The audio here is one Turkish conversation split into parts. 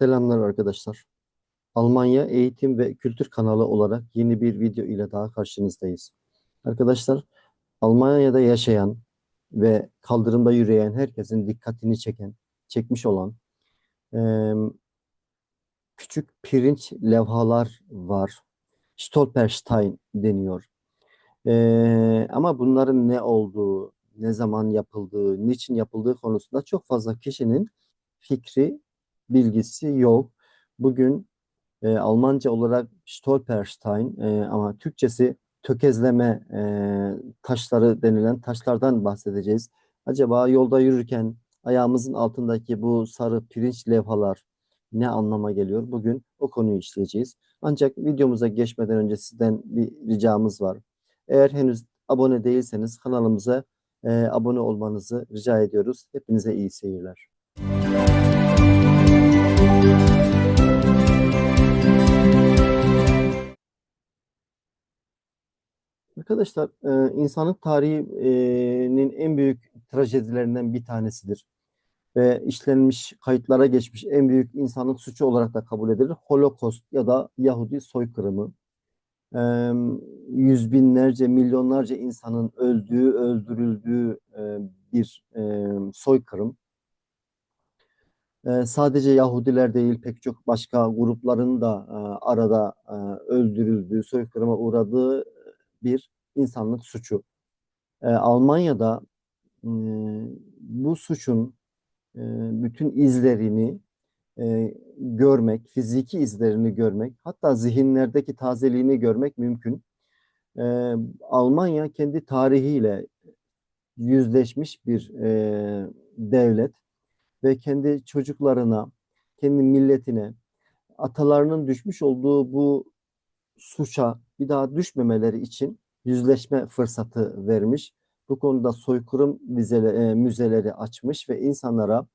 Selamlar arkadaşlar. Almanya Eğitim ve Kültür kanalı olarak yeni bir video ile daha karşınızdayız. Arkadaşlar, Almanya'da yaşayan ve kaldırımda yürüyen herkesin dikkatini çeken, çekmiş olan eee, küçük pirinç levhalar var. Stolperstein deniyor. Eee, ama bunların ne olduğu, ne zaman yapıldığı, niçin yapıldığı konusunda çok fazla kişinin fikri, bilgisi yok. Bugün e, Almanca olarak Stolperstein e, ama Türkçesi tökezleme e, taşları denilen taşlardan bahsedeceğiz. Acaba yolda yürürken ayağımızın altındaki bu sarı pirinç levhalar ne anlama geliyor? Bugün o konuyu işleyeceğiz. Ancak videomuza geçmeden önce sizden bir ricamız var. Eğer henüz abone değilseniz kanalımıza e, abone olmanızı rica ediyoruz. Hepinize iyi seyirler. Arkadaşlar, e, insanlık tarihinin en büyük trajedilerinden bir tanesidir. Ve işlenmiş, kayıtlara geçmiş en büyük insanlık suçu olarak da kabul edilir. Holocaust ya da Yahudi soykırımı. E, yüz binlerce, milyonlarca insanın öldüğü, öldürüldüğü e, bir e, soykırım. E, sadece Yahudiler değil, pek çok başka grupların da e, arada e, öldürüldüğü, soykırıma uğradığı bir insanlık suçu. E, Almanya'da e, bu suçun e, bütün izlerini e, görmek, fiziki izlerini görmek, hatta zihinlerdeki tazeliğini görmek mümkün. E, Almanya kendi tarihiyle yüzleşmiş bir e, devlet ve kendi çocuklarına, kendi milletine, atalarının düşmüş olduğu bu suça bir daha düşmemeleri için yüzleşme fırsatı vermiş. Bu konuda soykırım vizele, e, müzeleri açmış ve insanlara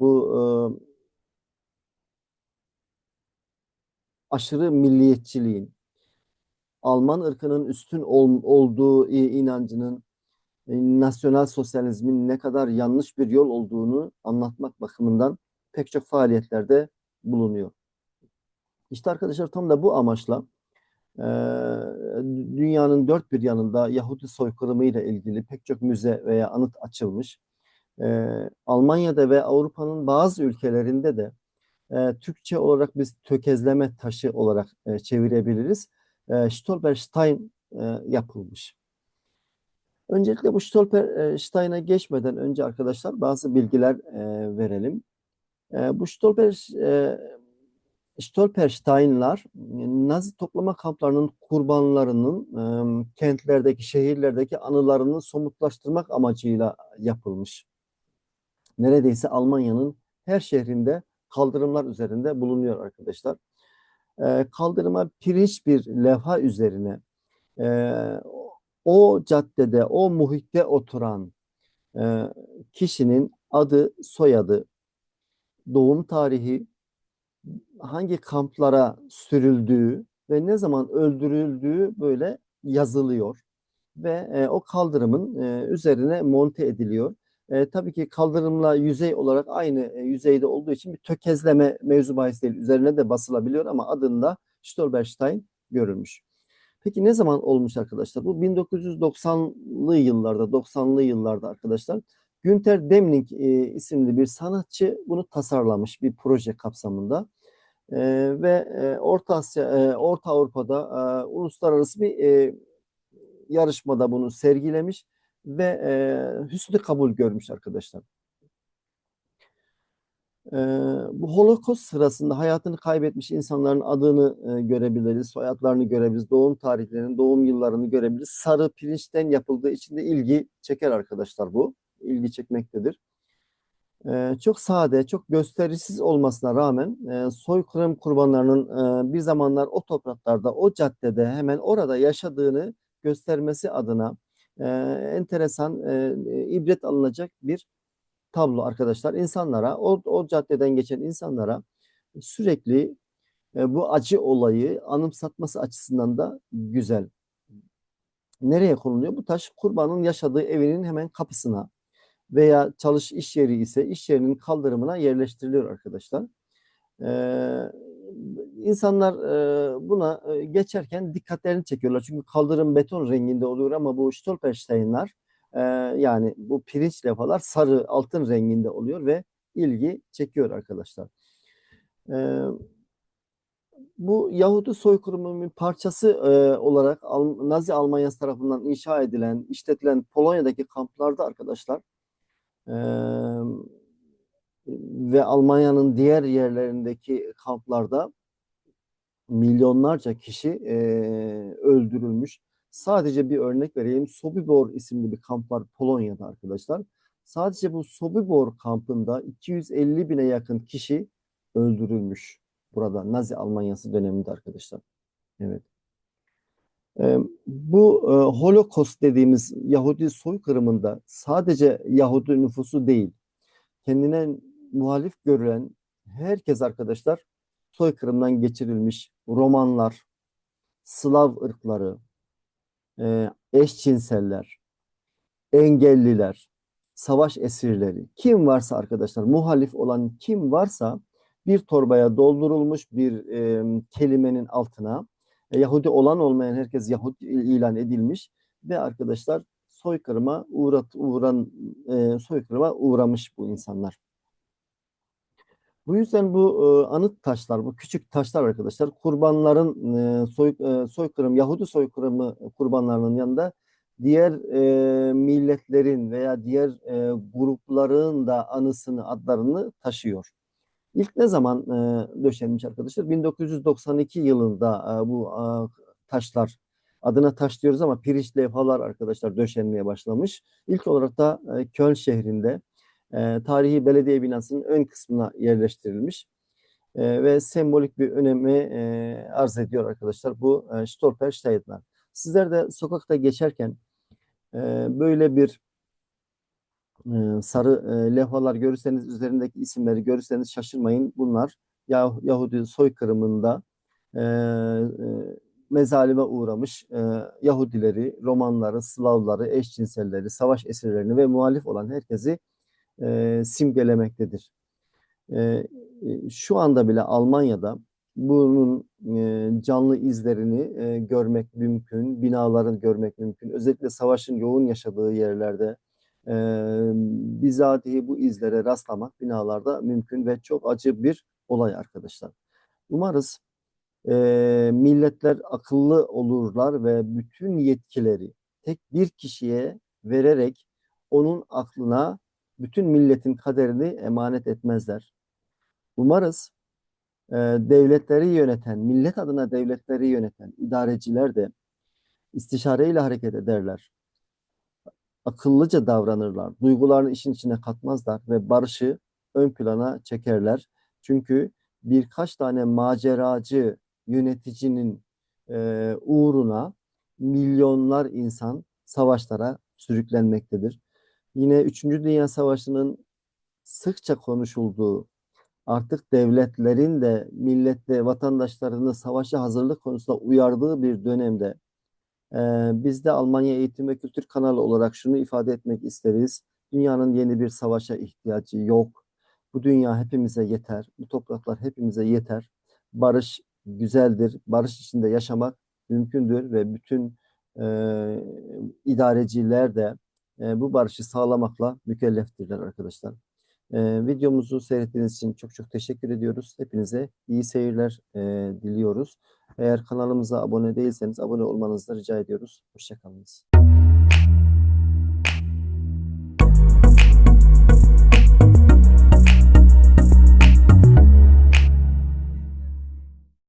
bu e, aşırı milliyetçiliğin, Alman ırkının üstün ol, olduğu inancının, e, nasyonel sosyalizmin ne kadar yanlış bir yol olduğunu anlatmak bakımından pek çok faaliyetlerde bulunuyor. İşte arkadaşlar tam da bu amaçla ee, dünyanın dört bir yanında Yahudi soykırımı ile ilgili pek çok müze veya anıt açılmış. Ee, Almanya'da ve Avrupa'nın bazı ülkelerinde de e, Türkçe olarak biz tökezleme taşı olarak e, çevirebiliriz. E, Stolperstein e, yapılmış. Öncelikle bu Stolperstein'a geçmeden önce arkadaşlar bazı bilgiler verelim. Bu Stolper Stolperstein'lar Nazi toplama kamplarının kurbanlarının e, kentlerdeki, şehirlerdeki anılarını somutlaştırmak amacıyla yapılmış. Neredeyse Almanya'nın her şehrinde kaldırımlar üzerinde bulunuyor arkadaşlar. E, kaldırıma pirinç bir levha üzerine e, o caddede, o muhitte oturan e, kişinin adı, soyadı, doğum tarihi, hangi kamplara sürüldüğü ve ne zaman öldürüldüğü böyle yazılıyor ve e, o kaldırımın e, üzerine monte ediliyor. E, tabii ki kaldırımla yüzey olarak aynı e, yüzeyde olduğu için bir tökezleme mevzu bahis değil. Üzerine de basılabiliyor ama adında Stolperstein görülmüş. Peki ne zaman olmuş arkadaşlar? Bu 1990'lı yıllarda, 90'lı yıllarda arkadaşlar. Günter Demning e, isimli bir sanatçı bunu tasarlamış bir proje kapsamında. E, ve e, Orta Asya, e, Orta Avrupa'da e, uluslararası bir e, yarışmada bunu sergilemiş ve e, hüsnü kabul görmüş arkadaşlar. E, bu Holocaust sırasında hayatını kaybetmiş insanların adını e, görebiliriz, soyadlarını görebiliriz, doğum tarihlerini, doğum yıllarını görebiliriz. Sarı pirinçten yapıldığı için de ilgi çeker arkadaşlar bu. İlgi çekmektedir. Ee, çok sade, çok gösterişsiz olmasına rağmen e, soykırım kurbanlarının e, bir zamanlar o topraklarda, o caddede hemen orada yaşadığını göstermesi adına e, enteresan, ibret alınacak bir tablo arkadaşlar. İnsanlara, o, o caddeden geçen insanlara sürekli bu acı olayı anımsatması açısından da güzel. Nereye konuluyor? Bu taş kurbanın yaşadığı evinin hemen kapısına veya çalış iş yeri ise iş yerinin kaldırımına yerleştiriliyor arkadaşlar. Ee, insanlar e, buna e, geçerken dikkatlerini çekiyorlar. Çünkü kaldırım beton renginde oluyor ama bu Stolperstein'ler e, yani bu pirinç levhalar sarı altın renginde oluyor ve ilgi çekiyor arkadaşlar. Ee, bu Yahudi soykırımının bir parçası e, olarak Al- Nazi Almanyası tarafından inşa edilen, işletilen Polonya'daki kamplarda arkadaşlar ve Almanya'nın diğer yerlerindeki kamplarda milyonlarca kişi e, öldürülmüş. Sadece bir örnek vereyim. Sobibor isimli bir kamp var Polonya'da arkadaşlar. Sadece bu Sobibor kampında 250 bine yakın kişi öldürülmüş burada Nazi Almanyası döneminde arkadaşlar. Evet. E, bu e, Holocaust dediğimiz Yahudi soykırımında sadece Yahudi nüfusu değil, kendine muhalif görülen herkes arkadaşlar soykırımdan geçirilmiş Romanlar, Slav ırkları, e, eşcinseller, engelliler, savaş esirleri, kim varsa arkadaşlar muhalif olan kim varsa bir torbaya doldurulmuş bir e, kelimenin altına Yahudi olan olmayan herkes Yahudi ilan edilmiş ve arkadaşlar soykırıma uğrat uğran e, soykırıma uğramış bu insanlar. Bu yüzden bu e, anıt taşlar, bu küçük taşlar arkadaşlar kurbanların e, soy, e, soykırım, Yahudi soykırımı kurbanlarının yanında diğer e, milletlerin veya diğer e, grupların da anısını, adlarını taşıyor. İlk ne zaman e, döşenmiş arkadaşlar? 1992 yılında e, bu e, taşlar adına taş diyoruz ama pirinç levhalar arkadaşlar döşenmeye başlamış. İlk olarak da e, Köln şehrinde e, tarihi belediye binasının ön kısmına yerleştirilmiş e, ve sembolik bir önemi e, arz ediyor arkadaşlar bu e, Stolperstein'ler. Sizler de sokakta geçerken e, böyle bir sarı levhalar görürseniz, üzerindeki isimleri görürseniz şaşırmayın. Bunlar Yah Yahudi soykırımında mezalime uğramış Yahudileri, Romanları, Slavları, eşcinselleri, savaş esirlerini ve muhalif olan herkesi simgelemektedir. Şu anda bile Almanya'da bunun canlı izlerini görmek mümkün, binaların görmek mümkün. Özellikle savaşın yoğun yaşadığı yerlerde e, bizatihi bu izlere rastlamak binalarda mümkün ve çok acı bir olay arkadaşlar. Umarız e, milletler akıllı olurlar ve bütün yetkileri tek bir kişiye vererek onun aklına bütün milletin kaderini emanet etmezler. Umarız e, devletleri yöneten, millet adına devletleri yöneten idareciler de istişareyle hareket ederler. Akıllıca davranırlar. Duygularını işin içine katmazlar ve barışı ön plana çekerler. Çünkü birkaç tane maceracı yöneticinin e, uğruna milyonlar insan savaşlara sürüklenmektedir. Yine 3. Dünya Savaşı'nın sıkça konuşulduğu, artık devletlerin de millette vatandaşlarını savaşa hazırlık konusunda uyardığı bir dönemde biz de Almanya Eğitim ve Kültür Kanalı olarak şunu ifade etmek isteriz. Dünyanın yeni bir savaşa ihtiyacı yok. Bu dünya hepimize yeter. Bu topraklar hepimize yeter. Barış güzeldir. Barış içinde yaşamak mümkündür ve bütün e, idareciler de e, bu barışı sağlamakla mükelleftirler arkadaşlar. E, videomuzu seyrettiğiniz için çok çok teşekkür ediyoruz. Hepinize iyi seyirler e, diliyoruz. Eğer kanalımıza abone değilseniz abone olmanızı rica ediyoruz. Hoşçakalınız.